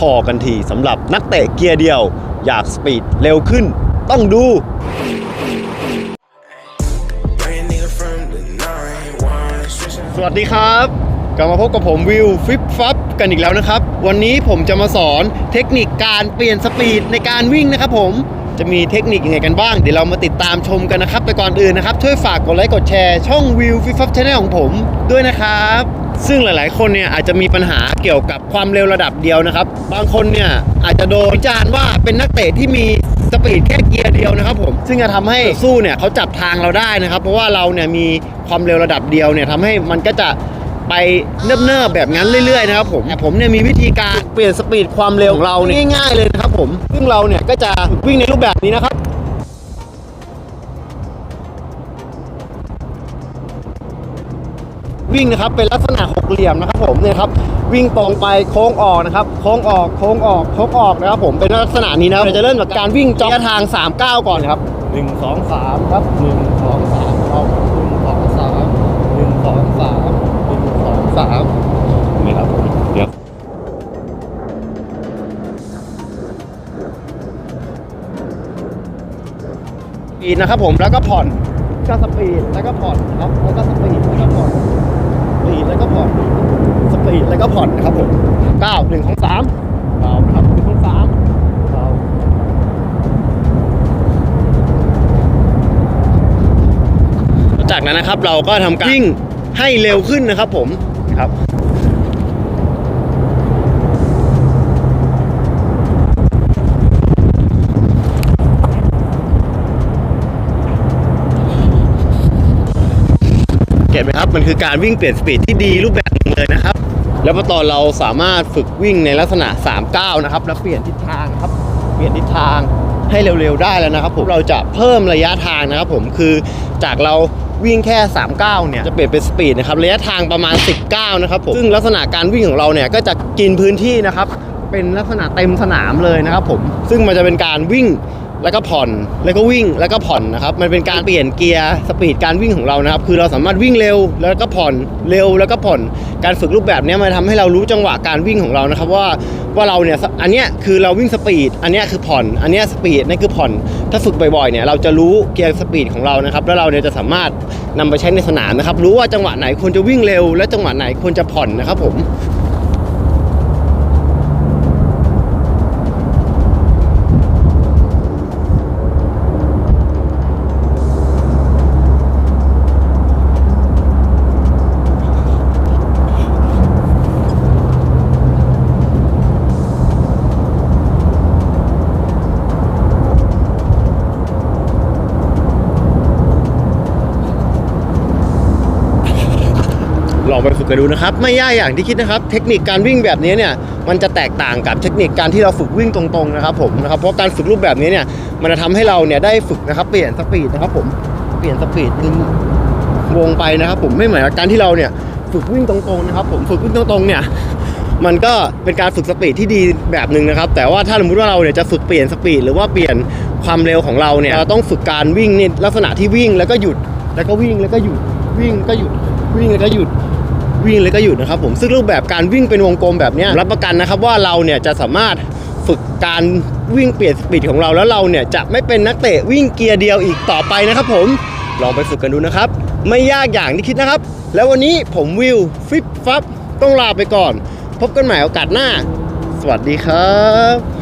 พอกันทีสำหรับนักเตะเกียร์เดียว อยากสปีดเร็วขึ้น ต้องดูสวัสดีครับกลับมาพบกับผมวิวฟิปฟับกันอีกแล้วนะครับ วันนี้ผมจะมาสอนเทคนิคการเปลี่ยนสปีดในการวิ่งนะครับผม จะมีเทคนิคยังไงกันบ้าง เดี๋ยวเรามาติดตามชมกันนะครับแต่ก่อนอื่นนะครับ ช่วยฝากกดไลค์กดแชร์ช่องวิวฟิปฟับชาแนลของผมด้วยนะครับ ซึ่งหลาย ๆ คนเนี่ยอาจจะมีปัญหาเกี่ยวกับความเร็วระดับเดียวนะครับ บางคนเนี่ยอาจจะโดนวิจารณ์ว่าเป็นนักเตะที่มีสปีดแค่เกียร์เดียวนะครับผมซึ่งจะทำให้สู้เนี่ยเขาจับทางเราได้นะครับ เพราะว่าเราเนี่ยมีความเร็วระดับเดียวเนี่ยทำให้มันก็จะไปเนิบๆแบบนั้นเรื่อยๆนะครับผมแต่ผมเนี่ยมีวิธีการเปลี่ยนสปีดความเร็วของเราเนี่ยง่ายๆเลยนะครับ ผมซึ่งเราเนี่ยก็จะวิ่งในรูปแบบนี้นะครับวิ่งนะครับเป็นลักษณะหกเหลี่ยมนะครับผมเนี่ยครับวิ่งตรงไปโค้งออกนะครับโค้งออกโค้งออกโค้งออกนะครับผมเป็นลักษณะนี้นะครับเราจะเริ่มจากการวิ่งจอกระยะทาง3ก้าวก่อนครับ 1 2 3 ครับ 1 2 3ครับ1 2 3 1 2 3 1 2 3 นะครับผมแล้วก็ผ่อนก็สปีดแล้วก็ผ่อนครับแล้วก็สปีดแล้วก็ผ่อนสปีดแล้วก็ผ่อนสปีดแล้วก็ผ่อนนะครับผมเก้าหนึ่งของสามเบานะครับหนึ่งของสามเบาจากนั้นนะครับเราก็ทำการวิ่งให้เร็วขึ้นนะครับผมครับ เห็นไหมครับ มันคือการวิ่งเปลี่ยนสปีดที่ดีรูปแบบหนึงเลยนะครับ แล้วพอตอนเราสามารถฝึกวิ่งในลักษณะ3ก้าวนะครับ แล้วเปลี่ยนทิศทางครับ เปลี่ยนทิศทางให้เร็วๆได้แล้วนะครับผมเราจะเพิ่มระยะทางนะครับผมคือจากเราวิ่งแค่3ก้าเนี่ย จะเปลี่ยนเป็นสปีดนะครับ ระยะทางประมาณ10ก้านะครับผม ซึ่งลักษณะการวิ่งของเราเนี่ย ก็จะกินพื้นที่นะครับ เป็นลักษณะเต็มสนามเลยนะครับผม ซึ่งมันจะเป็นการวิ่ง แล้วก็ผ่อนแล้วก็วิ่งแล้วก็ผ่อนนะครับมันเป็นการเปลี่ยนเกียร์สปีดการวิ่งของเรานะครับคือเราสามารถวิ่งเร็วแล้วก็ผ่อนเร็วแล้วก็ผ่อนการฝึกรูปแบบนี้มันทำให้เรารู้จังหวะการวิ่งของเรานะครับว่าว่าเราเนี่ยอันเนี้ยคือเราวิ่งสปีดอันเนี้ยคือผ่อน อันเนี้ยสปีดนั่นคือผ่อน ถ้าฝึกบ่อยๆเนี่ยเราจะรู้เกียร์สปีดของเรานะครับแล้วเราเนี่ยจะสามารถนำไปใช้ในสนามนะครับรู้ว่าจังหวะไหนควรจะวิ่งเร็ว และจังหวะไหนควรจะผ่อนนะครับผม ลองไปฝึกกันดูนะครับ ไม่ยากอย่างที่คิดนะครับ เทคนิคการวิ่งแบบนี้เนี่ยมันจะแตกต่างกับเทคนิคการที่เราฝึกวิ่งตรงๆนะครับผมนะครับเพราะการฝึกรูปแบบนี้เนี่ยมันจะทำให้เราเนี่ยได้ฝึกนะครับเปลี่ยนสปีดนะครับผมเปลี่ยนสปีดดึงวงไปนะครับ ผมไม่เหมือนกับการที่เราเนี่ยฝึกวิ่งตรงๆนะครับ ผมฝึกวิ่งตรงๆเนี่ยมันก็เป็นการฝึกสปีดที่ดีแบบหนึ่งนะครับ แต่ว่าถ้าสมมติว่าเราเนี่ยจะฝึกเปลี่ยนสปีดหรือว่าเปลี่ยนความเร็วของเราเนี่ยเราต้องฝึกการวิ่งในลักษณะที่วิ่งแล้วก็หยุดแล้วก็วิ่งแล้วก็หยุดวิ่งก็หยุดวิ่งแล้วก็หยุด วิ่งเลยก็หยุดนะครับผมซึ่งรูปแบบการวิ่งเป็นวงกลมแบบนี้รับประกันนะครับว่าเราเนี่ยจะสามารถฝึกการวิ่งเปลี่ยนสปีดของเราแล้วเราเนี่ยจะไม่เป็นนักเตะวิ่งเกียร์เดียวอีกต่อไปนะครับผมลองไปฝึกกันดูนะครับ ไม่ยากอย่างที่คิดนะครับ แล้ววันนี้ผมวิวฟิปฟับต้องลาไปก่อน พบกันใหม่โอกาสหน้า สวัสดีครับ